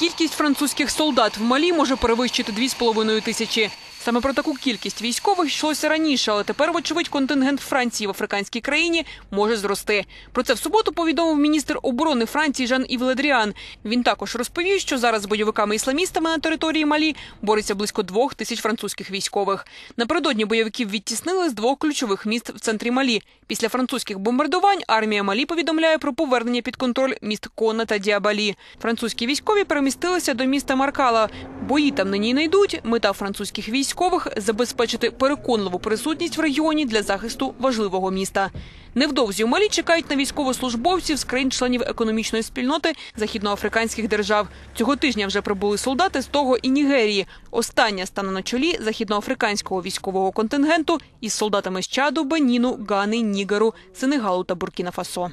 Кількість французьких солдат в Малі може перевищити 2,5 тисячі. Саме про таку кількість військових йшлося раніше, але тепер, вочевидь, контингент Франції в африканській країні може зрости. Про це в суботу повідомив міністр оборони Франції Жан Ів Ледріан. Він також розповів, що зараз з бойовиками-ісламістами на території Малі бореться близько двох тисяч французьких військових. Напередодні бойовиків відтіснили з двох ключових міст в центрі Малі. Після французьких бомбардувань армія Малі повідомляє про повернення під контроль міст Кона та Діабалі. Французькі військові перемістилися до міста Маркала. Бої там нині не йдуть. Мета французьких військових забезпечити переконливу присутність в регіоні для захисту важливого міста. Невдовзі у Малі чекають на військовослужбовців з країн-членів економічної спільноти західноафриканських держав. Цього тижня вже прибули солдати з того і Нігерії. Остання стане на чолі західноафриканського військового контингенту із солдатами з Чаду, Беніну, Гани, Нігеру, Сенегалу та Буркіна Фасо.